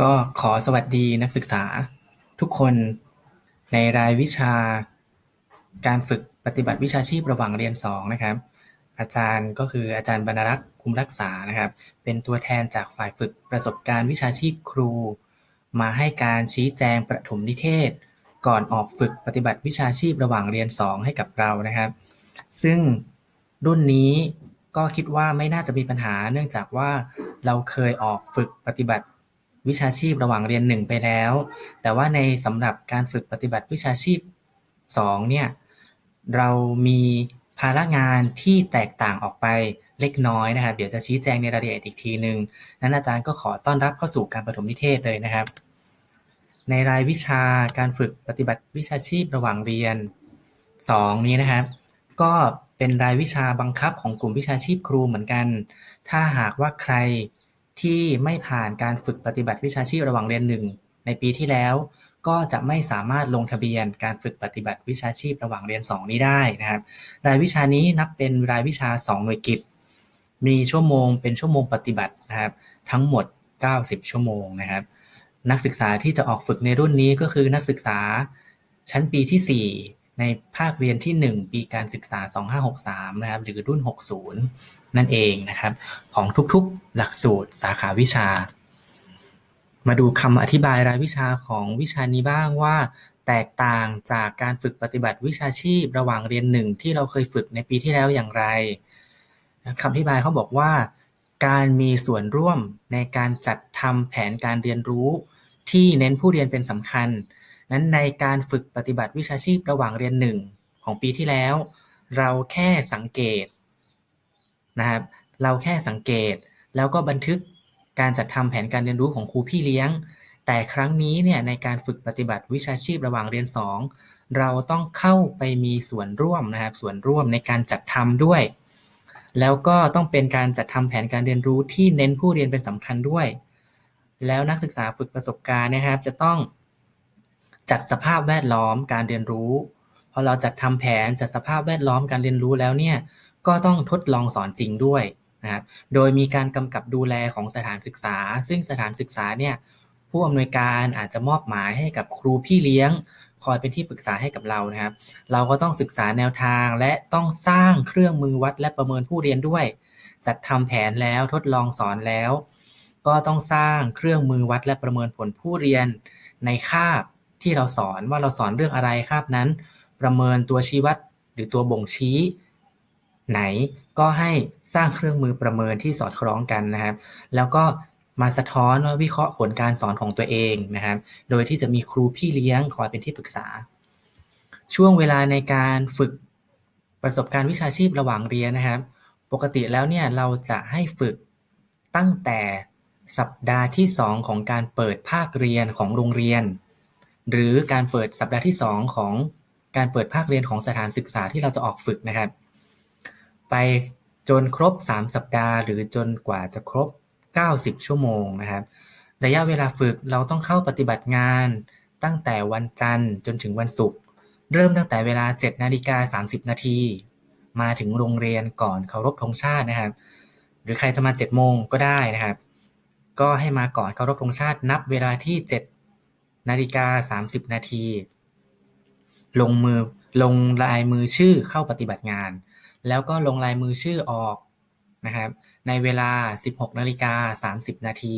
ก็ขอสวัสดีนักศึกษาทุกคนในรายวิชาการฝึกปฏิบัติวิชาชีพระหว่างเรียน 2 นะครับ อาจารย์ก็คืออาจารย์บรรลักษ์คุมรักษานะครับ เป็นตัวแทนจากฝ่ายฝึกประสบการณ์วิชาชีพครู มาให้การชี้แจงประถมนิเทศ ก่อนออกฝึกปฏิบัติวิชาชีพระหว่างเรียน 2 ให้กับเรานะครับ ซึ่งรุ่นนี้ก็คิดว่าไม่น่าจะมีปัญหา เนื่องจากว่าเราเคยออกฝึกปฏิบัติ วิชาชีพระหว่างเรียน 1 ไปแล้ว แต่ว่าในสำหรับการฝึกปฏิบัติวิชาชีพ 2 เนี่ย เรามีภาระงานที่แตกต่างออกไปเล็กน้อยนะครับ เดี๋ยวจะชี้แจงในรายละเอียดอีกทีหนึ่งนั้นอาจารย์ก็ขอต้อนรับเข้าสู่การประถมนิเทศเลยนะครับ ในรายวิชาการฝึกปฏิบัติวิชาชีพระหว่างเรียน 2 นี้นะครับ ก็เป็นรายวิชาบังคับของกลุ่มวิชาชีพครูเหมือนกัน ถ้าหากว่าใคร ที่ไม่ผ่านการฝึกปฏิบัติวิชาชีพระหว่างเรียนหนึ่งในปีที่แล้ว ก็จะไม่สามารถลงทะเบียนการฝึกปฏิบัติวิชาชีพระหว่างเรียน 2 นี้ได้นะครับ รายวิชานี้นับเป็นรายวิชา 2 หน่วยกิจ มีชั่วโมงเป็นชั่วโมงปฏิบัตินะครับ ทั้งหมด 90 ชั่วโมงนะครับ นักศึกษาที่จะออกฝึกในรุ่นนี้ก็คือนักศึกษาชั้นปีที่ 4 ในภาคเรียนที่ 1 ปีการศึกษา 2563 นะครับ หรือรุ่น 60 นั่นเองนะครับ ของทุกๆหลักสูตรสาขาวิชา มาดูคำอธิบายรายวิชาของวิชานี้บ้างว่า แตกต่างจากการฝึกปฏิบัติวิชาชีพระหว่างเรียนหนึ่งที่เราเคยฝึกในปีที่แล้วอย่างไรคำอธิบายเขาบอกว่า การมีส่วนร่วมในการจัดทำแผนการเรียนรู้ ที่เน้นผู้เรียนเป็นสำคัญ นั้นในการฝึกปฏิบัติวิชาชีพระหว่างเรียนหนึ่งของปีที่แล้ว เราแค่สังเกต นะครับ เราแค่สังเกตแล้วก็บันทึกการจัดทำแผนการเรียนรู้ของครูพี่เลี้ยง แต่ครั้งนี้เนี่ยในการฝึกปฏิบัติวิชาชีพระหว่างเรียน 2 เราต้องเข้าไปมีส่วนร่วมนะครับ ส่วนร่วมในการจัดทำด้วย แล้วก็ต้องเป็นการจัดทำแผนการเรียนรู้ที่เน้นผู้เรียนเป็นสำคัญด้วย แล้วนักศึกษาฝึกประสบการณ์นะครับ จะต้องจัดสภาพแวดล้อมการเรียนรู้ พอเราจัดทำแผนจัดสภาพแวดล้อมการเรียนรู้แล้วเนี่ย ก็ต้องทดลองสอนจริงด้วยนะครับโดยมีการกำกับดูแลของสถานศึกษา ซึ่งสถานศึกษาเนี่ยผู้อำนวยการอาจจะมอบหมายให้กับครูพี่เลี้ยง คอยเป็นที่ปรึกษาให้กับเรานะครับ เราก็ต้องศึกษาแนวทางและต้องสร้างเครื่องมือวัดและประเมินผู้เรียนด้วย จัดทำแผนแล้วทดลองสอนแล้ว ก็ต้องสร้างเครื่องมือวัดและประเมินผลผู้เรียนในคาบที่เราสอนว่าเราสอนเรื่องอะไรคาบนั้น ประเมินตัวชี้วัดหรือตัวบ่งชี้ ไหนก็ให้สร้างเครื่องมือประเมินที่สอดคล้องกันนะครับ แล้วก็มาสะท้อนว่าวิเคราะห์ผลการสอนของตัวเองนะครับ โดยที่จะมีครูพี่เลี้ยงคอยเป็นที่ปรึกษา ช่วงเวลาในการฝึกประสบการณ์วิชาชีพระหว่างเรียนนะครับ ปกติแล้วเนี่ยเราจะให้ฝึกตั้งแต่สัปดาห์ที่ 2 ของการเปิดภาคเรียนของโรงเรียน หรือการเปิดสัปดาห์ที่ 2 ของการเปิดภาคเรียนของสถานศึกษาที่เราจะออกฝึกนะครับ ไปจนครบ3สัปดาห์ หรือจนกว่าจะครบ90ชั่วโมงนะครับ ระยะเวลาฝึกเราต้องเข้าปฏิบัติงาน ตั้งแต่วันจันทร์จนถึงวันศุกร์ เริ่มตั้งแต่เวลา7นาฬิกา30นาที มาถึงโรงเรียนก่อนเคารพธงชาตินะครับ หรือใครจะมา7โมงก็ได้นะครับ ก็ให้มาก่อนเคารพธงชาตินับเวลาที่7นาฬิกา30นาที ลงมือลงลายมือชื่อเข้าปฏิบัติงาน แล้วก็ลงลายมือชื่อออกนะครับในเวลา 16นาฬิกา30 นาที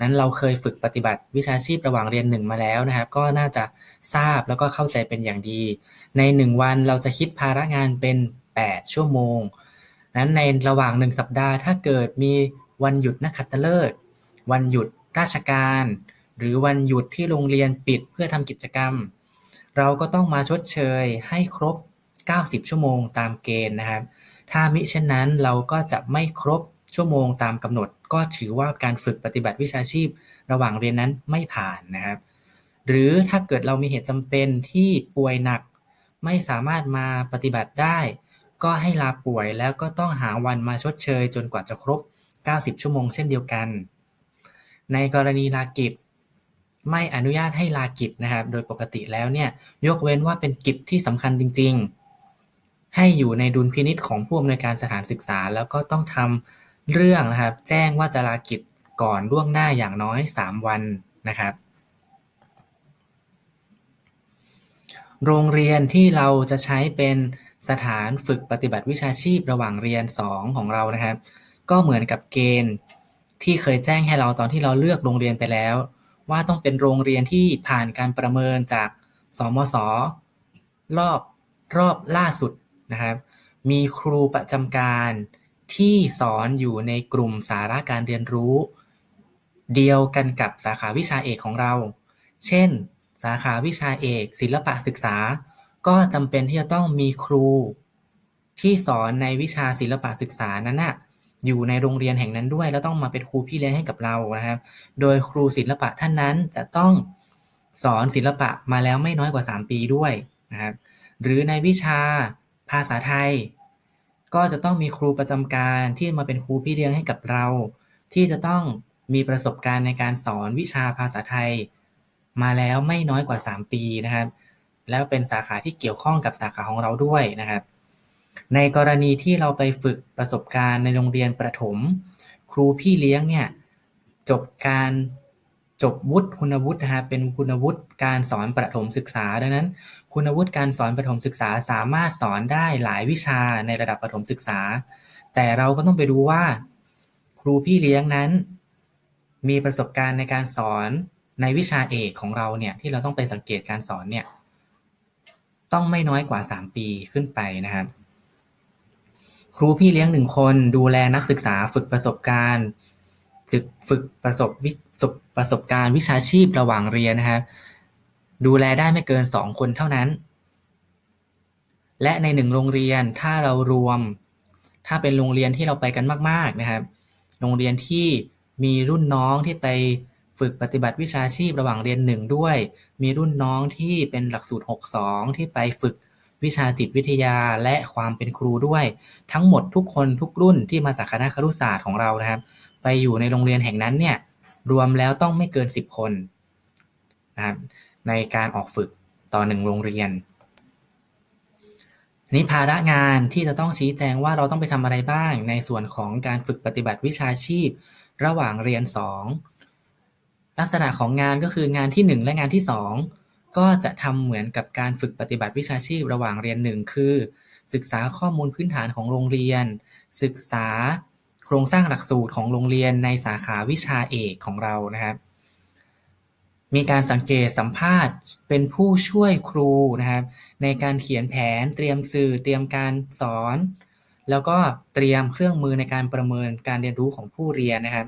นั้นเราเคยฝึกปฏิบัติวิชาชีพระหว่างเรียนหนึ่งมาแล้วนะครับ ก็น่าจะทราบแล้วก็เข้าใจเป็นอย่างดี ใน 1 วันเราจะคิดภาระงานเป็น 8 ชั่วโมง นั้นในระหว่าง 1 สัปดาห์ ถ้าเกิดมีวันหยุดนักขัตฤกษ์วันหยุดราชการ หรือวันหยุดที่โรงเรียนปิดเพื่อทำกิจกรรม เราก็ต้องมาชดเชยให้ครบ 90 ชั่วโมงตามเกณฑ์นะครับ ถ้ามิเช่นนั้นเราก็จะไม่ครบชั่วโมงตามกำหนด ก็ถือว่าการฝึกปฏิบัติวิชาชีพ ระหว่างเรียนนั้นไม่ผ่านนะครับ หรือถ้าเกิดเรามีเหตุจำเป็นที่ป่วยหนัก ไม่สามารถมาปฏิบัติได้ ก็ให้ลาป่วยแล้วก็ต้องหาวันมาชดเชย จนกว่าจะครบ 90 ชั่วโมงเช่นเดียวกัน ในกรณีลากิจไม่อนุญาตให้ลากิจนะครับ โดยปกติแล้วเนี่ย ยกเว้นว่าเป็นกิจที่สำคัญจริง ให้อยู่ในดุลพินิจของผู้อำนวยการสถานศึกษา แล้วก็ต้องทำเรื่องนะครับ แจ้งว่าจะลากิจก่อนล่วงหน้าอย่างน้อย 3 วันนะครับ โรงเรียนที่เราจะใช้เป็นสถานฝึกปฏิบัติวิชาชีพระหว่างเรียน 2 ของเรานะครับ ก็เหมือนกับเกณฑ์ที่เคยแจ้งให้เราตอนที่เราเลือกโรงเรียนไปแล้ว ว่าต้องเป็นโรงเรียนที่ผ่านการประเมินจากสมศรอบรอบล่าสุด นะครับมีครูประจำการที่สอนอยู่ในกลุ่มสาระการเรียนรู้ เดียวกันกับสาขาวิชาเอกของเรา เช่น สาขาวิชาเอก ศิลปะศึกษา ก็จำเป็นที่จะต้องมีครู ที่สอนในวิชาศิลปะศึกษานั้นนะอยู่ในโรงเรียนแห่งนั้นด้วย แล้วต้องมาเป็นครูพี่เลี้ยงให้กับเรานะครับ โดยครูศิลปะท่านนั้นจะต้องสอนศิลปะมาแล้วไม่น้อยกว่า 3 ปีด้วยนะครับหรือในวิชา ภาษาไทย ก็จะต้องมีครูประจำการที่มาเป็นครูพี่เลี้ยงให้กับเรา ที่จะต้องมีประสบการณ์ในการสอนวิชาภาษาไทย มาแล้วไม่น้อยกว่า 3 ปีนะครับ แล้วเป็นสาขาที่เกี่ยวข้องกับสาขาของเราด้วยนะครับ ในกรณีที่เราไปฝึกประสบการณ์ในโรงเรียนประถม ครูพี่เลี้ยงเนี่ยจบการ จบวุฒิคุณวุฒินะครับเป็นคุณวุฒิการสอนประถมศึกษา ดังนั้น คุณวุฒิการสอนประถมศึกษาสามารถสอนได้หลายวิชาในระดับประถมศึกษา แต่เราก็ต้องไปดูว่า ครูพี่เลี้ยงนั้น มีประสบการณ์ในการสอนในวิชาเอกของเราเนี่ยที่เราต้องไปสังเกตการสอนเนี่ยต้องไม่น้อยกว่า 3 ปีขึ้นไปนะครับครูพี่เลี้ยงหนึ่งคนดูแลนักศึกษาฝึกประสบการณ์ฝึกฝึกประสบวิ ประสบการณ์วิชาชีพระหว่างเรียนนะครับ ดูแลได้ไม่เกิน 2 คนเท่านั้น และในหนึ่งโรงเรียนถ้าเรารวม ถ้าเป็นโรงเรียนที่เราไปกันมาก ๆนะครับ โรงเรียนที่มีรุ่นน้องที่ไปฝึกปฏิบัติวิชาชีพระหว่างเรียนหนึ่งด้วย มีรุ่นน้องที่เป็นหลักสูตร 62 ที่ไปฝึกวิชาจิตวิทยาและความเป็นครูด้วย ทั้งหมดทุกคนทุกรุ่นที่มาจากคณะครุศาสตร์ของเรานะครับ ไปอยู่ในโรงเรียนแห่งนั้นเนี่ย รวมแล้วต้องไม่เกิน 10 คนนะครับในการออกฝึกต่อหนึ่งโรงเรียนนี้ภาระงานที่จะต้องชี้แจงว่าเราต้องไปทำอะไรบ้าง ในส่วนของการฝึกปฏิบัติวิชาชีพ ระหว่างเรียน 2 ลักษณะของงานก็คืองานที่ 1 และงานที่ 2 ก็จะทำเหมือนกับการฝึกปฏิบัติวิชาชีพ ระหว่างเรียน 1 คือ ศึกษาข้อมูลพื้นฐานของโรงเรียน ศึกษา โครงสร้างหลักสูตรของโรงเรียนในสาขาวิชาเอกของเรานะครับ มีการสังเกตสัมภาษณ์เป็นผู้ช่วยครูนะครับ ในการเขียนแผนเตรียมสื่อเตรียมการสอน แล้วก็เตรียมเครื่องมือในการประเมินการเรียนรู้ของผู้เรียนนะครับ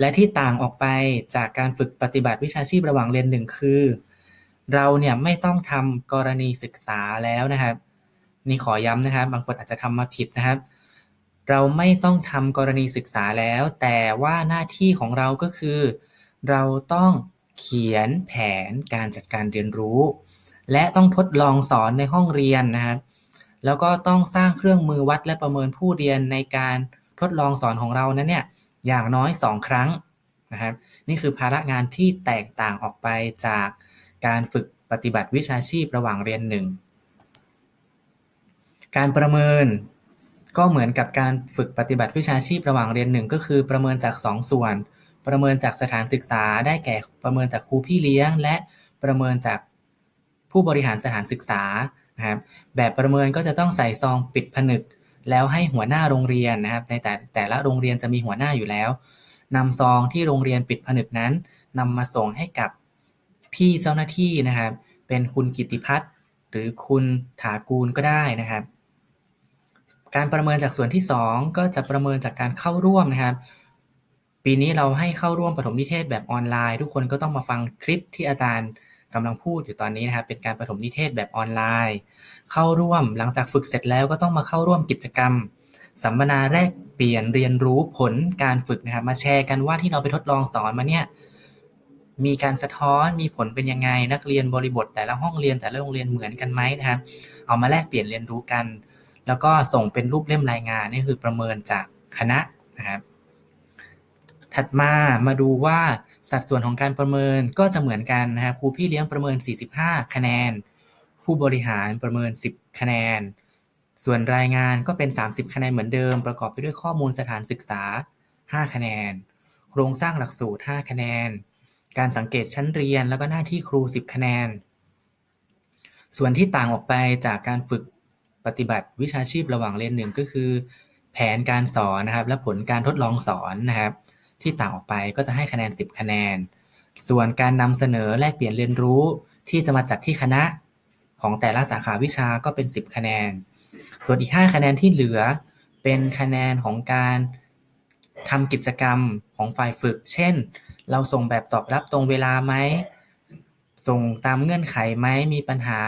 และที่ต่างออกไปจากการฝึกปฏิบัติวิชาชีพระหว่างเรียนหนึ่งคือ เราเนี่ยไม่ต้องทำกรณีศึกษาแล้วนะครับ นี่ขอย้ำนะครับ บางคนอาจจะทำมาผิดนะครับ เราไม่ต้องทำกรณีศึกษาแล้ว แต่ว่าหน้าที่ของเราก็คือ เราต้องเขียนแผนการจัดการเรียนรู้ และต้องทดลองสอนในห้องเรียนนะครับแล้วก็ต้องสร้างเครื่องมือวัดและประเมินผู้เรียนในการทดลองสอนของเรานั้นเนี่ยอย่างน้อย 2 ครั้งนะครับนี่คือภาระงานที่แตกต่างออกไปจากการฝึกปฏิบัติวิชาชีพระหว่างเรียนหนึ่งการประเมิน ก็เหมือนกับการฝึกปฏิบัติวิชาชีพระหว่างเรียนหนึ่งก็คือประเมินจาก 2 ส่วน ประเมินจากสถานศึกษา ได้แก่ประเมินจากครูพี่เลี้ยง และประเมินจากผู้บริหารสถานศึกษานะครับแบบประเมินก็จะต้องใส่ซองปิดผนึก แล้วให้หัวหน้าโรงเรียนนะครับในแต่แต่ละโรงเรียนจะมีหัวหน้าอยู่แล้วนำซองที่โรงเรียนปิดผนึกนั้นนำมาส่งให้กับพี่เจ้าหน้าที่นะครับ เป็นคุณกิติพัฒน์หรือคุณถากูลก็ได้นะครับ การประเมินจากส่วนที่ 2 ก็จะประเมินจากการเข้าร่วมนะครับ ปีนี้เราให้เข้าร่วมปฐมนิเทศแบบออนไลน์ ทุกคนก็ต้องมาฟังคลิปที่อาจารย์กำลังพูดอยู่ตอนนี้นะครับ เป็นการปฐมนิเทศแบบออนไลน์ เข้าร่วมหลังจากฝึกเสร็จแล้วก็ต้องมาเข้าร่วมกิจกรรม สัมมนาแรกเปลี่ยนเรียนรู้ผลการฝึกนะครับ มาแชร์กันว่าที่เราไปทดลองสอนมาเนี่ยมีการสะท้อนมีผลเป็นยังไง นักเรียนบริบทแต่ละห้องเรียนแต่ละโรงเรียนเหมือนกันไหมนะครับ เอามาแลกเปลี่ยนเรียนรู้กัน แล้วก็ส่งเป็นรูปเล่มรายงานนี่คือประเมินจากคณะนะครับถัดมามาดูว่าสัดส่วนของการประเมินก็จะเหมือนกันนะครับครูพี่เลี้ยงประเมิน 45 คะแนน ผู้บริหารประเมิน 10 คะแนน ส่วนรายงานก็เป็น 30 คะแนนเหมือนเดิม ประกอบไปด้วยข้อมูลสถานศึกษา 5 คะแนน โครงสร้างหลักสูตร 5 คะแนน การสังเกตชั้นเรียนแล้วก็หน้าที่ครู 10 คะแนน ส่วนที่ต่างออกไปจากการฝึก ปฏิบัติวิชาชีพระหว่างเรียนหนึ่งก็คือ แผนการสอนนะครับ และผลการทดลองสอนนะครับ ที่ต่างออกไปก็จะให้คะแนน 10 คะแนน ส่วนการนำเสนอแลกเปลี่ยนเรียนรู้ที่จะมาจัดที่คณะของแต่ละสาขาวิชาก็เป็น 10 คะแนน ส่วนอีก 5 คะแนนที่เหลือเป็นคะแนนของการทำกิจกรรมของฝ่ายฝึก เช่น เราส่งแบบตอบรับตรงเวลาไหม ส่งตามเงื่อนไขไหม มีปัญหา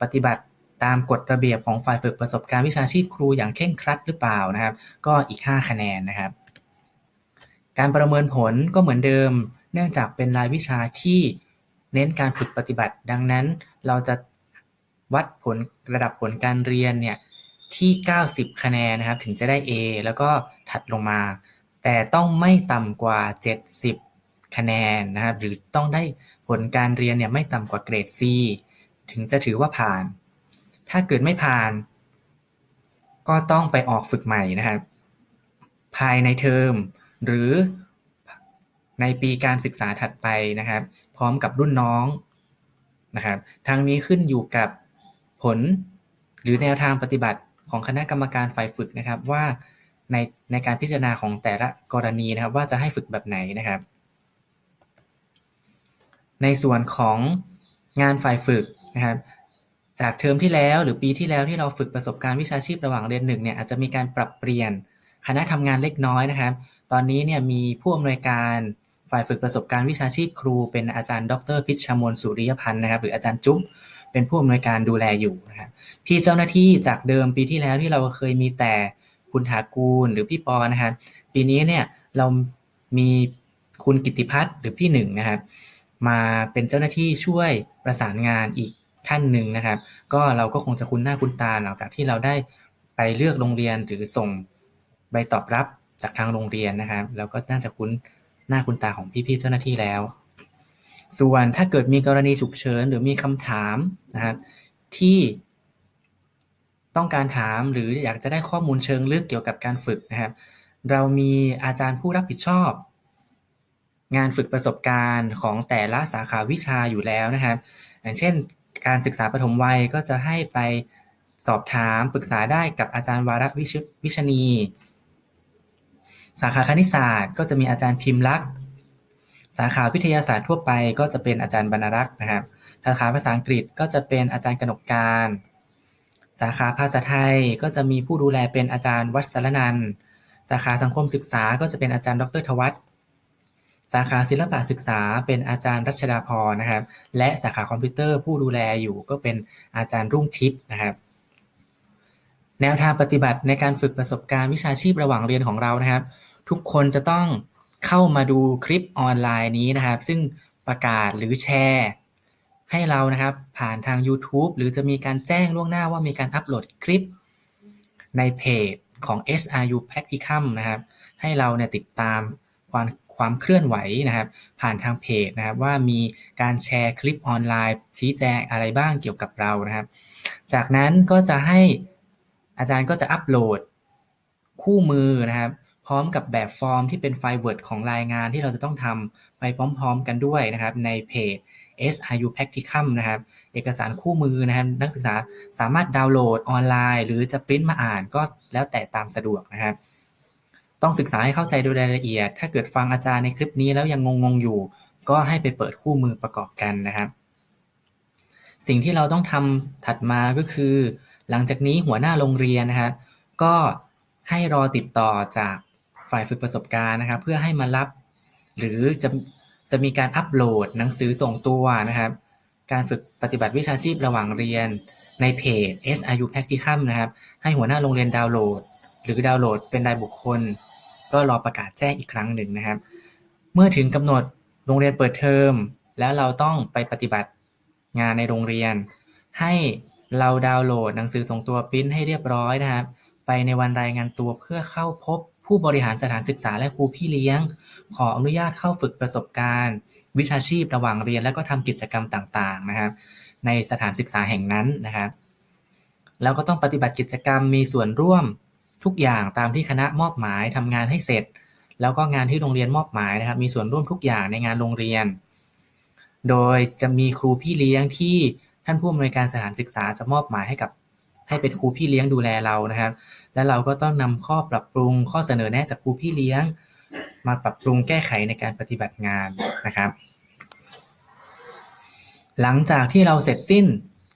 ปฏิบัติ ตามกฎระเบียบของฝ่ายฝึกประสบการณ์วิชาชีพครูอย่างเคร่งครัดหรือเปล่านะครับ ก็อีก 5 คะแนนนะครับ การประเมินผลก็เหมือนเดิม เนื่องจากเป็นรายวิชาที่เน้นการฝึกปฏิบัติ ดังนั้นเราจะวัดผลระดับผลการเรียนเนี่ยที่ 90 คะแนนนะครับ ถึงจะได้ A แล้วก็ถัดลงมา แต่ต้องไม่ต่ำกว่า 70 คะแนนนะครับ หรือต้องได้ผลการเรียนเนี่ยไม่ต่ำกว่าเกรด C ถึงจะถือว่าผ่าน ถ้าเกิดไม่ผ่าน ก็ต้องไปออกฝึกใหม่นะครับ ภายในเทอม หรือในปีการศึกษาถัดไปนะครับ พร้อมกับรุ่นน้องนะครับทางนี้ขึ้นอยู่กับผลหรือแนวทางปฏิบัติของคณะกรรมการฝ่ายฝึกนะครับว่าในในการพิจารณาของแต่ละกรณีนะครับ ว่าจะให้ฝึกแบบไหนนะครับ ในส่วนของงานฝ่ายฝึกนะครับ จากเทอมที่แล้วหรือปีที่แล้วที่เราฝึกประสบการณ์วิชาชีพระหว่างเรียนหนึ่งเนี่ยอาจจะมีการปรับเปลี่ยนคณะทำงานเล็กน้อยนะครับ ตอนนี้เนี่ยมีผู้อำนวยการฝ่ายฝึกประสบการณ์วิชาชีพครู เป็นอาจารย์ดรพิชมลสุริยพันธ์นะครับ หรืออาจารย์จุ๊บเป็นผู้อำนวยการดูแลอยู่นะครับพี่เจ้าหน้าที่จากเดิมปีที่แล้วที่เราเคยมีแต่คุณถากูลหรือพี่ปอนะครับปีนี้เนี่ยเรามีคุณกิติพัฒน์หรือพี่หนึ่งนะครับมาเป็นเจ้าหน้าที่ช่วยประสานงานอีก ท่านหนึ่งนะครับ ก็เราก็คงจะคุ้นหน้าคุ้นตาหลังจากที่เราได้ไปเลือกโรงเรียนหรือส่งใบตอบรับจากทางโรงเรียนนะครับแล้วก็น่าจะคุ้นหน้าคุ้นตาของพี่ๆเจ้าหน้าที่แล้ว ส่วนถ้าเกิดมีกรณีฉุกเฉินหรือมีคำถามนะครับที่ต้องการถามหรืออยากจะได้ข้อมูลเชิงลึกเกี่ยวกับการฝึกนะครับ เรามีอาจารย์ผู้รับผิดชอบ งานฝึกประสบการณ์ของแต่ละสาขาวิชาอยู่แล้วนะครับ อย่างเช่น การศึกษาปฐมวัยก็จะให้ไปสอบถามปรึกษาได้กับอาจารย์วาระวิชนี สาขาคณิตศาสตร์ก็จะมีอาจารย์พิมพ์ลักษ์สาขาวิทยาศาสตร์ทั่วไปก็จะเป็นอาจารย์บรรรักษ์นะครับ สาขาภาษาอังกฤษก็จะเป็นอาจารย์กนกการ สาขาภาษาไทยก็จะมีผู้ดูแลเป็นอาจารย์วัชรนัน สาขาสังคมศึกษาก็จะเป็นอาจารย์ดรทวัฒน์ สาขาศิลปะศึกษาเป็นอาจารย์รัชดาพรนะครับ และสาขาคอมพิวเตอร์ผู้ดูแลอยู่ก็เป็นอาจารย์รุ่งทิพย์นะครับ แนวทางปฏิบัติในการฝึกประสบการณ์วิชาชีพระหว่างเรียนของเรานะครับ ทุกคนจะต้องเข้ามาดูคลิปออนไลน์นี้นะครับ ซึ่งประกาศหรือแชร์ ให้เรานะครับผ่านทาง YouTube หรือจะมีการแจ้งล่วงหน้าว่ามีการอัปโหลดคลิปในเพจของ SRU Practicum นะครับ ให้เราเนี่ยติดตามความ ความเคลื่อนไหวนะครับ ผ่านทางเพจนะครับ ว่ามีการแชร์คลิปออนไลน์ ชี้แจงอะไรบ้างเกี่ยวกับเรานะครับ จากนั้นก็จะให้อาจารย์ก็จะอัปโหลดคู่มือนะครับ พร้อมกับแบบฟอร์มที่เป็นไฟล์ Word ของรายงานที่เราจะต้องทำไปพร้อม ๆ กันด้วยนะครับ ในเพจ SRU Practicum นะครับ เอกสารคู่มือนะครับ นักศึกษาสามารถดาวน์โหลดออนไลน์ หรือจะปริ้นมาอ่านก็แล้วแต่ตามสะดวกนะครับ ต้องศึกษาให้เข้าใจโดยรายละเอียด ถ้าเกิดฟังอาจารย์ในคลิปนี้แล้วยังงงๆอยู่ ก็ให้ไปเปิดคู่มือประกอบกันนะครับ สิ่งที่เราต้องทำถัดมาก็คือ หลังจากนี้หัวหน้าโรงเรียนนะครับก็ให้รอติดต่อจากฝ่ายฝึกประสบการณ์นะครับ เพื่อให้มารับ หรือจะจะมีการอัปโหลดหนังสือส่งตัวนะครับ การฝึกปฏิบัติวิชาชีพระหว่างเรียนในเพจ SRU Practicum นะครับ ให้หัวหน้าโรงเรียนดาวน์โหลด หรือดาวน์โหลดเป็นรายบุคคล ก็รอประกาศแจ้งอีกครั้งหนึ่งนะครับ เมื่อถึงกำหนดโรงเรียนเปิดเทอม แล้วเราต้องไปปฏิบัติงานในโรงเรียน ให้เราดาวน์โหลดหนังสือส่งตัวปริ้นให้เรียบร้อยนะครับ ไปในวันรายงานตัวเพื่อเข้าพบผู้บริหารสถานศึกษาและครูพี่เลี้ยง ขออนุญาตเข้าฝึกประสบการณ์ วิชาชีพระหว่างเรียนและก็ทำกิจกรรมต่างๆนะครับ ในสถานศึกษาแห่งนั้นนะครับแล้วก็ต้องปฏิบัติกิจกรรมมีส่วนร่วม ทุกอย่างตามที่คณะมอบหมายทำงานให้เสร็จ แล้วก็งานที่โรงเรียนมอบหมายนะครับ มีส่วนร่วมทุกอย่างในงานโรงเรียน โดยจะมีครูพี่เลี้ยงที่ท่านผู้อำนวยการสถานศึกษาจะมอบหมายให้กับ ให้เป็นครูพี่เลี้ยงดูแลเรานะครับ และเราก็ต้องนำข้อปรับปรุงข้อเสนอแนะจากครูพี่เลี้ยง มาปรับปรุงแก้ไขในการปฏิบัติงานนะครับ หลังจากที่เราเสร็จสิ้น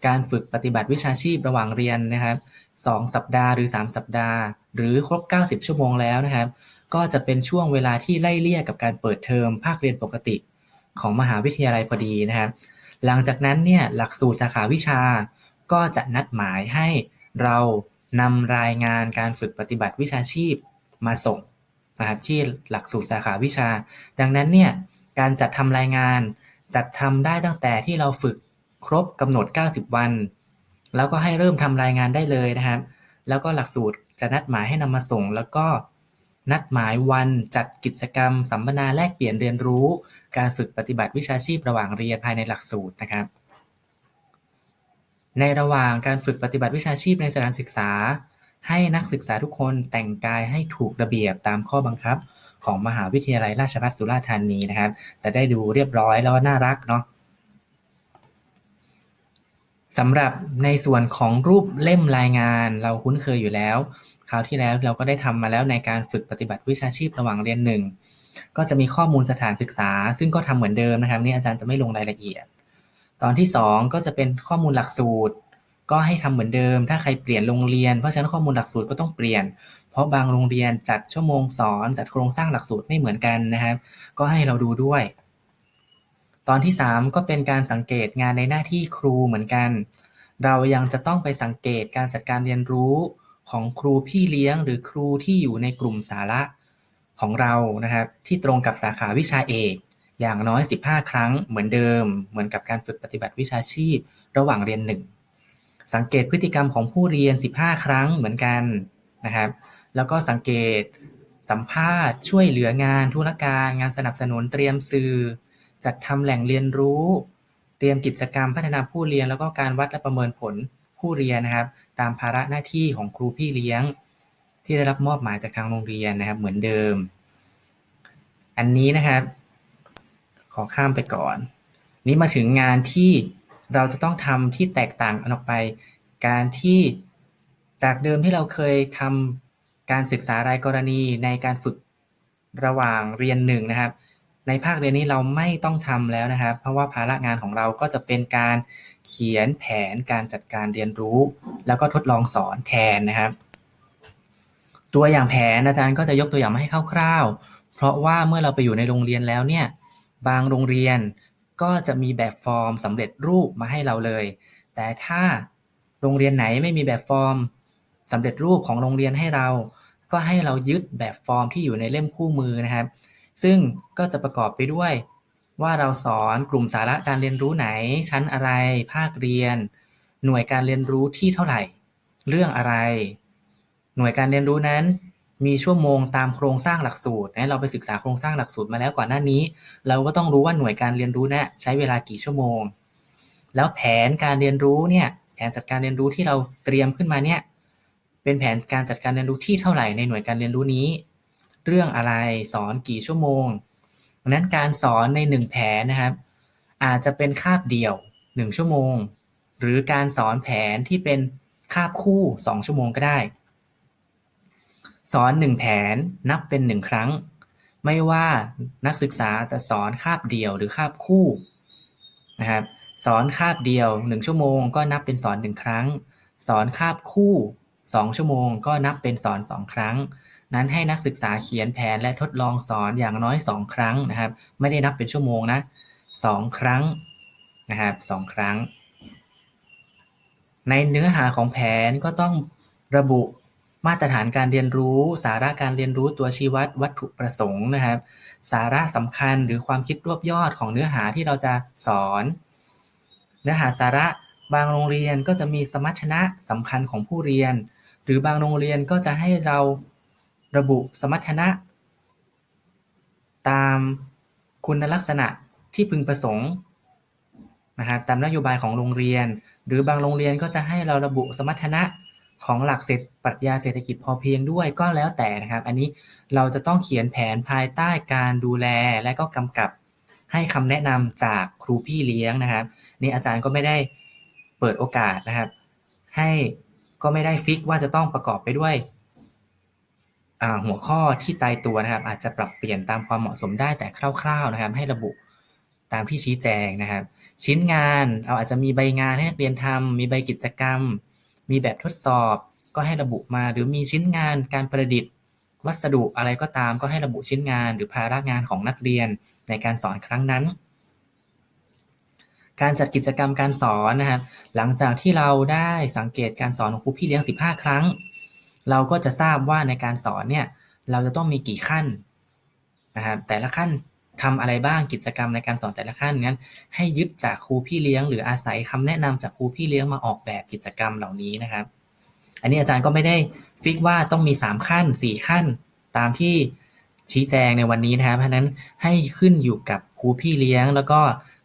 การฝึกปฏิบัติวิชาชีพระหว่างเรียนนะครับ สองสัปดาห์หรือ 3 สัปดาห์ หรือครบ 90 ชั่วโมงแล้วนะครับ ก็จะเป็นช่วงเวลาที่ไล่เลี่ยกับการเปิดเทอมภาคเรียนปกติ ของมหาวิทยาลัยพอดีนะครับ หลังจากนั้นเนี่ยหลักสูตรสาขาวิชา ก็จะนัดหมายให้เรานำรายงานการฝึกปฏิบัติวิชาชีพมาส่งนะครับที่หลักสูตรสาขาวิชา ดังนั้นเนี่ยการจัดทำรายงานจัดทำได้ตั้งแต่ที่เราฝึกครบกำหนด 90 วัน แล้วก็ให้เริ่มทำรายงานได้เลยนะครับ แล้วก็หลักสูตรจะนัดหมายให้นำมาส่ง แล้วก็นัดหมายวันจัดกิจกรรม สัมมนาแลกเปลี่ยนเรียนรู้ การฝึกปฏิบัติวิชาชีพระหว่างเรียนภายในหลักสูตรนะครับ ในระหว่างการฝึกปฏิบัติวิชาชีพในสถานศึกษา ให้นักศึกษาทุกคนแต่งกายให้ถูกระเบียบตามข้อบังคับ ของมหาวิทยาลัยราชภัฏสุราษฎร์ธานีนะครับ จะได้ดูเรียบร้อยแล้วน่ารักเนาะ สำหรับในส่วนของรูปเล่มรายงานเราคุ้นเคยอยู่แล้ว คราวที่แล้วเราก็ได้ทำมาแล้วในการฝึกปฏิบัติวิชาชีพระหว่างเรียนหนึ่งก็จะมีข้อมูลสถานศึกษา ซึ่งก็ทำเหมือนเดิมนะครับนี่อาจารย์จะไม่ลงรายละเอียด ตอนที่ 2 ก็จะเป็นข้อมูลหลักสูตร ก็ให้ทำเหมือนเดิม ถ้าใครเปลี่ยนโรงเรียน เพราะฉะนั้นข้อมูลหลักสูตรก็ต้องเปลี่ยน เพราะบางโรงเรียนจัดชั่วโมงสอน จัดโครงสร้างหลักสูตรไม่เหมือนกันนะครับ ก็ให้เราดูด้วย ตอนที่3ก็เป็นการสังเกตงานในหน้าที่ครูเหมือนกัน เรายังจะต้องไปสังเกตการจัดการเรียนรู้ของครูพี่เลี้ยง หรือครูที่อยู่ในกลุ่มสาระของเรานะครับที่ตรงกับสาขาวิชาเอก อย่างน้อย 15 ครั้งเหมือนเดิม เหมือนกับการฝึกปฏิบัติวิชาชีพระหว่างเรียนหนึ่งสังเกตพฤติกรรมของผู้เรียน 15 ครั้งเหมือนกันนะครับ แล้วก็สังเกตสัมภาษณ์ช่วยเหลืองานธุรการ งานสนับสนุนเตรียมสื่อ จัดทำแหล่งเรียนรู้ เตรียมกิจกรรมพัฒนาผู้เรียน แล้วก็การวัดและประเมินผลผู้เรียนนะครับ ตามภาระหน้าที่ของครูพี่เลี้ยง ที่ได้รับมอบหมายจากทางโรงเรียนนะครับ เหมือนเดิม อันนี้นะครับ ขอข้ามไปก่อน นี้มาถึงงานที่เราจะต้องทำที่แตกต่างกันออกไป การที่จากเดิมที่เราเคยทำการศึกษารายกรณีในการฝึกระหว่างเรียนหนึ่งนะครับ ในภาคเรียนนี้เราไม่ต้องทำแล้วนะครับ เพราะว่าภาระงานของเราก็จะเป็นการเขียนแผนการจัดการเรียนรู้ แล้วก็ทดลองสอนแทนนะครับ ตัวอย่างแผนอาจารย์ก็จะยกตัวอย่างมาให้คร่าวๆ เพราะว่าเมื่อเราไปอยู่ในโรงเรียนแล้วเนี่ยบางโรงเรียนก็จะมีแบบฟอร์มสำเร็จรูปมาให้เราเลย แต่ถ้าโรงเรียนไหนไม่มีแบบฟอร์มสำเร็จรูปของโรงเรียนให้เรา ก็ให้เรายึดแบบฟอร์มที่อยู่ในเล่มคู่มือนะครับ ซึ่งก็จะประกอบไปด้วย ว่าเราสอนกลุ่มสาระการเรียนรู้ไหน ชั้นอะไร ภาคเรียน หน่วยการเรียนรู้ที่เท่าไหร่ เรื่องอะไร หน่วยการเรียนรู้นั้นมีชั่วโมงตามโครงสร้างหลักสูตรนะเราไปศึกษาโครงสร้างหลักสูตรมาแล้วก่อนหน้านี้ เราก็ต้องรู้ว่าหน่วยการเรียนรู้นะ ใช้เวลากี่ชั่วโมง แล้วแผนการเรียนรู้เนี่ยแผนจัดการเรียนรู้ที่เราเตรียมขึ้นมาเนี่ยเป็นแผนการจัดการเรียนรู้ที่เท่าไหร่ในหน่วยการเรียนรู้นี้ เรื่องอะไรสอนกี่ชั่วโมงดังนั้นการสอนในหนึ่งแผนนะครับ อาจจะเป็นคาบเดี่ยวหนึ่งชั่วโมง หรือการสอนแผนที่เป็นคาบคู่สองชั่วโมงก็ได้ สอนหนึ่งแผนนับเป็นหนึ่งครั้ง ไม่ว่านักศึกษาจะสอนคาบเดียวหรือคาบคู่นะครับสอนคาบเดียวหนึ่งชั่วโมง ก็นับเป็นสอนหนึ่งครั้ง สอนคาบคู่สองชั่วโมง ก็นับเป็นสอนสองครั้ง นั้นให้นักศึกษาเขียนแผนและทดลองสอนอย่างน้อยสองครั้งนะครับ ไม่ได้นับเป็นชั่วโมงนะสองครั้งนะครับสองครั้ง ในเนื้อหาของแผนก็ต้องระบุมาตรฐานการเรียนรู้ สาระการเรียนรู้ตัวชี้วัดวัตถุประสงค์นะครับ สาระสำคัญหรือความคิดรวบยอดของเนื้อหาที่เราจะสอน เนื้อหาสาระบางโรงเรียนก็จะมีสมรรถนะสำคัญของผู้เรียน หรือบางโรงเรียนก็จะให้เรา ระบุสมรรถนะตามคุณลักษณะที่พึงประสงค์นะครับตามนโยบายของโรงเรียน หรือบางโรงเรียนก็จะให้เราระบุสมรรถนะของหลักเศรษฐปรัชญาเศรษฐกิจพอเพียงด้วยก็แล้วแต่นะครับ อันนี้เราจะต้องเขียนแผนภายใต้การดูแลและก็กำกับให้คำแนะนำจากครูพี่เลี้ยงนะครับนี่อาจารย์ก็ไม่ได้เปิดโอกาสนะครับ ให้ก็ไม่ได้ฟิกว่าจะต้องประกอบไปด้วย หัวข้อที่ตายตัวนะครับ อาจจะปรับเปลี่ยนตามความเหมาะสมได้แต่คร่าว ๆนะครับ ให้ระบุตามที่ชี้แจงนะครับ ชิ้นงานเอาอาจจะมีใบงานให้นักเรียนทำมีใบกิจกรรม มีแบบทดสอบ ก็ให้ระบุมา หรือมีชิ้นงานการประดิษฐ์ วัสดุอะไรก็ตาม ก็ให้ระบุชิ้นงาน หรือภาระงานของนักเรียนในการสอนครั้งนั้น การจัดกิจกรรมการสอนนะครับหลังจากที่เราได้สังเกตการสอนของครูพี่เลี้ยง 15 ครั้ง เราก็จะทราบว่าในการสอนเนี่ยเราจะต้องมีกี่ขั้นนะครับแต่ละขั้นทำอะไรบ้างกิจกรรมในการสอนแต่ละขั้นนั้น ให้ยึดจากครูพี่เลี้ยง หรืออาศัยคำแนะนำจากครูพี่เลี้ยงมาออกแบบกิจกรรมเหล่านี้นะครับ อันนี้อาจารย์ก็ไม่ได้ฟิกว่าต้องมี 3 ขั้น 4 ขั้น ตามที่ชี้แจงในวันนี้นะครับเพราะนั้นให้ขึ้นอยู่กับครูพี่เลี้ยง แล้วก็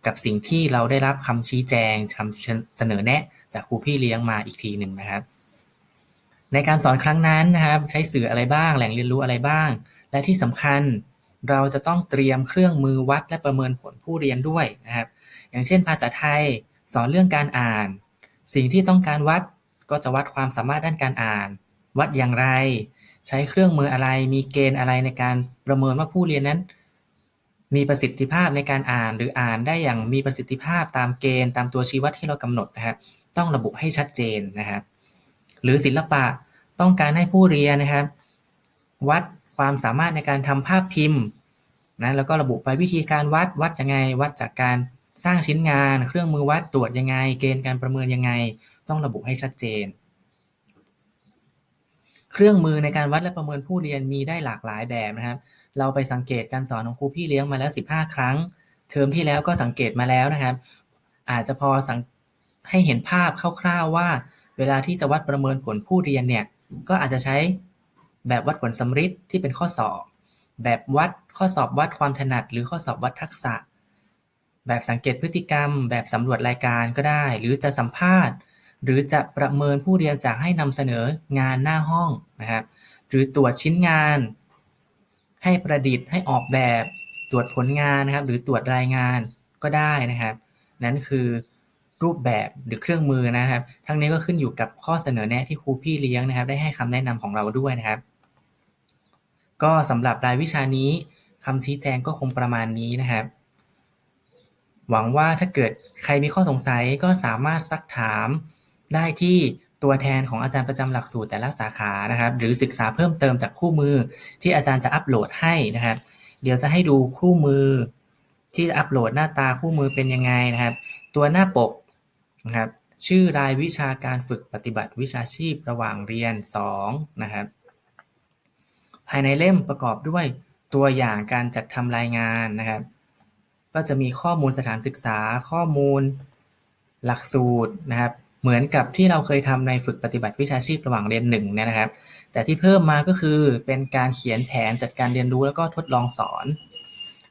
กับสิ่งที่เราได้รับคำชี้แจงคำเสนอแนะจากครูพี่เลี้ยงมาอีกทีหนึ่งนะครับ ในการสอนครั้งนั้นนะครับ ใช้สื่ออะไรบ้าง แหล่งเรียนรู้อะไรบ้าง และที่สำคัญเราจะต้องเตรียมเครื่องมือวัดและประเมินผลผู้เรียนด้วยนะครับ อย่างเช่น ภาษาไทยสอนเรื่องการอ่าน สิ่งที่ต้องการวัดก็จะวัดความสามารถด้านการอ่าน วัดอย่างไร ใช้เครื่องมืออะไร มีเกณฑ์อะไรในการประเมินว่าผู้เรียนนั้น มีประสิทธิภาพในการอ่านหรืออ่านได้อย่างมีประสิทธิภาพตามเกณฑ์ตามตัวชี้วัดที่เรากำหนดนะครับต้องระบุให้ชัดเจนนะครับ หรือศิลปะต้องการให้ผู้เรียนนะครับ วัดความสามารถในการทำภาพพิมพ์นะแล้วก็ระบุไปวิธีการวัดวัดยังไง วัดจากการสร้างชิ้นงาน เครื่องมือวัดตรวจยังไง เกณฑ์การประเมินยังไง ต้องระบุให้ชัดเจน เครื่องมือในการวัดและประเมินผู้เรียนมีได้หลากหลายแบบนะครับ เราไปสังเกตการสอนของครูพี่เลี้ยงมาแล้ว 15 ครั้ง เทอมที่แล้วก็สังเกตมาแล้วนะครับ อาจจะพอสังให้เห็นภาพคร่าวๆว่า เวลาที่จะวัดประเมินผลผู้เรียนเนี่ย ก็อาจจะใช้แบบวัดผลสำริดที่เป็นข้อสอบ แบบวัดข้อสอบวัดความถนัด หรือข้อสอบวัดทักษะ แบบสังเกตพฤติกรรม แบบสำรวจรายการก็ได้ หรือจะสัมภาษณ์ หรือจะประเมินผู้เรียนจากให้นำเสนองานหน้าห้องนะครับหรือตรวจชิ้นงาน ให้ประดิษฐ์ให้ออกแบบตรวจผลงานนะครับ หรือตรวจรายงานก็ได้นะครับ นั้นคือ รูปแบบหรือเครื่องมือนะครับ ทั้งนี้ก็ขึ้นอยู่กับข้อเสนอแนะที่ครูพี่เลี้ยงนะครับ ได้ให้คำแนะนำของเราด้วยนะครับ ก็สำหรับรายวิชานี้คำชี้แจงก็คงประมาณนี้นะครับ หวังว่าถ้าเกิดใครมีข้อสงสัยก็สามารถซักถามได้ที่ตัวแทนของอาจารย์ประจำหลักสูตรแต่ละสาขานะครับ หรือศึกษาเพิ่มเติมจากคู่มือที่อาจารย์จะอัปโหลดให้นะครับ เดี๋ยวจะให้ดูคู่มือที่อัปโหลดหน้าตาคู่มือเป็นยังไงนะครับ ตัวหน้าปก นะครับชื่อรายวิชาการฝึกปฏิบัติวิชาชีพระหว่างเรียน2นะครับภายในเล่มประกอบด้วยตัวอย่างการจัดทำรายงานนะครับ ก็จะมีข้อมูลสถานศึกษาข้อมูลหลักสูตรนะครับ เหมือนกับที่เราเคยทำในฝึกปฏิบัติวิชาชีพระหว่างเรียนหนึ่งเนี่ยนะครับ แต่ที่เพิ่มมาก็คือเป็นการเขียนแผนจัดการเรียนรู้แล้วก็ทดลองสอน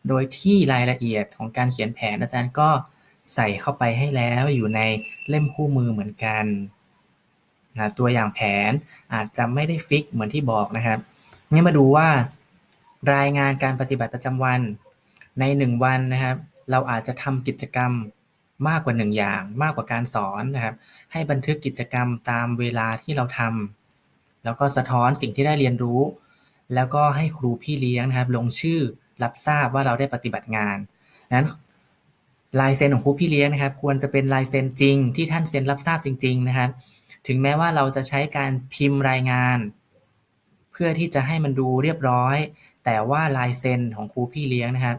โดยที่รายละเอียดของการเขียนแผนอาจารย์ก็ ใส่เข้าไปให้แล้วอยู่ในเล่มคู่มือเหมือนกันนะตัวอย่างแผนอาจจะไม่ได้ฟิกเหมือนที่บอกนะครับนี่มาดูว่ารายงานการปฏิบัติประจำวันในหนึ่งวันนะครับ เราอาจจะทำกิจกรรมมากกว่าหนึ่งอย่างมากกว่าการสอนนะครับ ให้บันทึกกิจกรรมตามเวลาที่เราทำแล้วก็สะท้อนสิ่งที่ได้เรียนรู้ แล้วก็ให้ครูพี่เลี้ยงนะครับ ลงชื่อรับทราบว่าเราได้ปฏิบัติงานนั้น ลายเซ็นของครูพี่เลี้ยงนะครับ ควรจะเป็นลายเซ็นจริง ที่ท่านเซ็นรับทราบจริง ๆ นะครับ ถึงแม้ว่าเราจะใช้การพิมพ์รายงาน เพื่อที่จะให้มันดูเรียบร้อย แต่ว่าลายเซ็นของครูพี่เลี้ยงนะครับ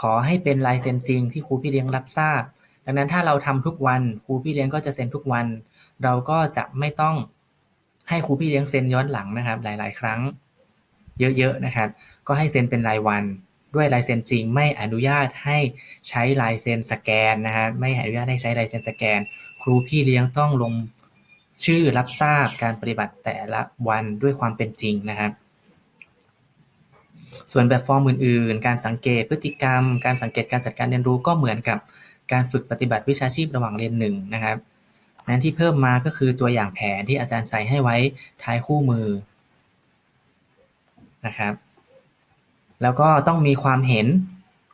ขอให้เป็นลายเซ็นจริง ที่ครูพี่เลี้ยงรับทราบ ดังนั้นถ้าเราทำทุกวันครูพี่เลี้ยงก็จะเซ็นทุกวัน เราก็จะไม่ต้องให้ครูพี่เลี้ยงเซ็นย้อนหลังนะครับ หลาย ๆ ครั้ง เยอะ ๆ นะครับ ก็ให้เซ็นเป็นรายวัน ด้วยลายเซ็นจริง ไม่อนุญาตให้ใช้ลายเซ็นสแกนนะฮะไม่อนุญาตให้ใช้ลายเซ็นสแกน ครูพี่เลี้ยงต้องลงชื่อรับทราบการปฏิบัติแต่ละวันด้วยความเป็นจริงนะครับ ส่วนแบบฟอร์มอื่น ๆ การสังเกตพฤติกรรม การสังเกตการจัดการเรียนรู้ก็เหมือนกับการฝึกปฏิบัติวิชาชีพระหว่างเรียนหนึ่งนะครับนั้นที่เพิ่มมาก็คือตัวอย่างแผนที่อาจารย์ใส่ให้ไว้ท้ายคู่มือนะครับ แล้วก็ต้องมีความเห็น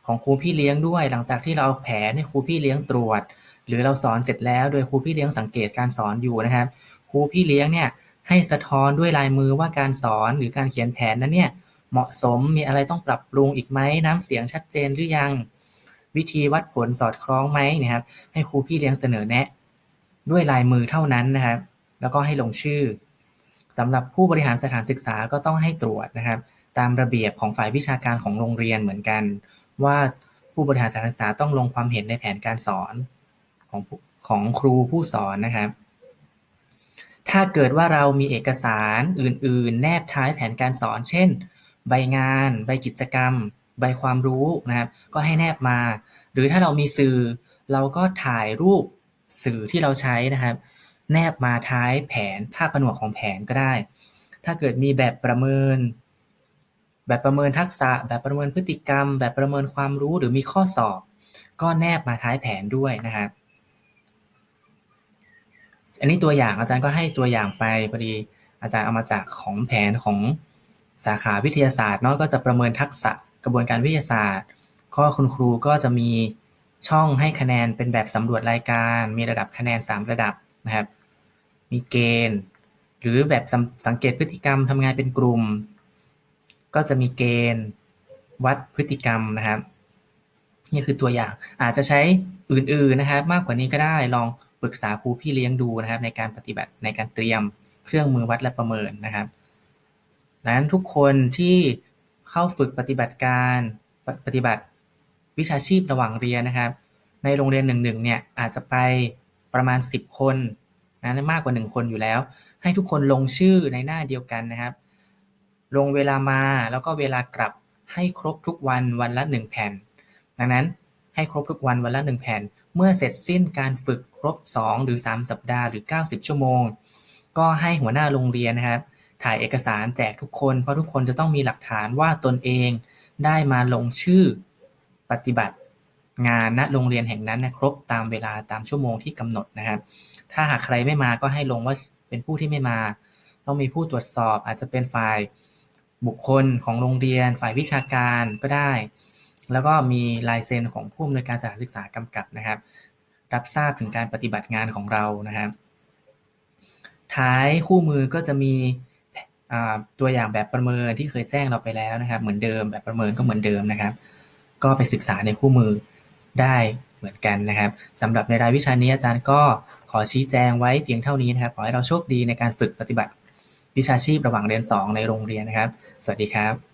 ของครูพี่เลี้ยงด้วย หลังจากที่เราเอาแผนให้ครูพี่เลี้ยงตรวจ หรือเราสอนเสร็จแล้ว โดยครูพี่เลี้ยงสังเกตการสอนอยู่นะครับ ครูพี่เลี้ยงเนี่ยให้สะท้อนด้วยลายมือว่าการสอนหรือการเขียนแผนนั้นเนี่ยเหมาะสมมีอะไรต้องปรับปรุงอีกไหมน้ำเสียงชัดเจนหรือยัง วิธีวัดผลสอดคล้องไหมนะครับให้ครูพี่เลี้ยงเสนอแนะ ด้วยลายมือเท่านั้นนะครับ แล้วก็ให้ลงชื่อสำหรับผู้บริหารสถานศึกษาก็ต้องให้ตรวจนะครับ ตามระเบียบของฝ่ายวิชาการของโรงเรียนเหมือนกัน ว่าผู้บริหารสถานศึกษาต้องลงความเห็นในแผนการสอนของของครูผู้สอนนะครับ ถ้าเกิดว่าเรามีเอกสารอื่น ๆ แนบท้ายแผนการสอน เช่น ใบงาน ใบกิจกรรม ใบความรู้นะครับ ก็ให้แนบมา หรือถ้าเรามีสื่อ เราก็ถ่ายรูปสื่อที่เราใช้นะครับ แนบมาท้ายแผนภาคผนวกของแผนก็ได้ ถ้าเกิดมีแบบประเมิน แบบประเมินทักษะ แบบประเมินพฤติกรรม แบบประเมินความรู้ หรือมีข้อสอบ ก็แนบมาท้ายแผนด้วยนะครับ อันนี้ตัวอย่างอาจารย์ก็ให้ตัวอย่างไปพอดีอาจารย์เอามาจากของแผนของสาขาวิทยาศาสตร์เนาะก็จะประเมินทักษะกระบวนการวิทยาศาสตร์ ก็คุณครูก็จะมีช่องให้คะแนนเป็นแบบสำรวจรายการ มีระดับคะแนน 3 ระดับนะครับ มีเกณฑ์ หรือแบบสังเกตพฤติกรรมทำงานเป็นกลุ่ม ก็จะมีเกณฑ์วัดพฤติกรรมนะครับนี่คือตัวอย่างอาจจะใช้อื่นๆนะครับ มากกว่านี้ก็ได้ลองปรึกษาครูพี่เลี้ยงดูนะครับ ในการปฏิบัติในการเตรียมเครื่องมือวัดและประเมินนะครับดังนั้นทุกคนที่เข้าฝึกปฏิบัติการปฏิบัติวิชาชีพระหว่างเรียนนะครับ ในโรงเรียนหนึ่งๆเนี่ยอาจจะไปประมาณ 10 คนนะมากกว่า 1 คนอยู่แล้ว ให้ทุกคนลงชื่อในหน้าเดียวกันนะครับ ลงเวลามาแล้วก็เวลากลับให้ครบทุกวันวันละ1แผ่น ดังนั้นให้ครบทุกวันวันละ1แผ่น เมื่อเสร็จสิ้นการฝึกครบ 2 หรือ 3 สัปดาห์หรือ 90 ชั่วโมง ก็ให้หัวหน้าโรงเรียนนะครับ ถ่ายเอกสารแจกทุกคนเพราะทุกคนจะต้องมีหลักฐานว่าตนเองได้มาลงชื่อปฏิบัติงานณโรงเรียนแห่งนั้นนะครบตามเวลาตามชั่วโมงที่กำหนดนะครับ ถ้าหากใครไม่มาก็ให้ลงว่าเป็นผู้ที่ไม่มา ต้องมีผู้ตรวจสอบอาจจะเป็นฝ่าย บุคคลของโรงเรียน ฝ่ายวิชาการก็ได้ แล้วก็มีลายเซ็นของผู้อำนวยการสถานศึกษากำกับนะครับ รับทราบถึงการปฏิบัติงานของเรานะครับ ท้ายคู่มือก็จะมีตัวอย่างแบบประเมินที่เคยแจ้งเราไปแล้วนะครับ เหมือนเดิมแบบประเมินก็เหมือนเดิมนะครับ ก็ไปศึกษาในคู่มือได้เหมือนกันนะครับสำหรับในรายวิชานี้อาจารย์ก็ขอชี้แจงไว้เพียงเท่านี้นะครับ ขอให้เราโชคดีในการฝึกปฏิบัติ วิชาชีพระหว่างเรียน2ในโรงเรียนนะครับ สวัสดีครับ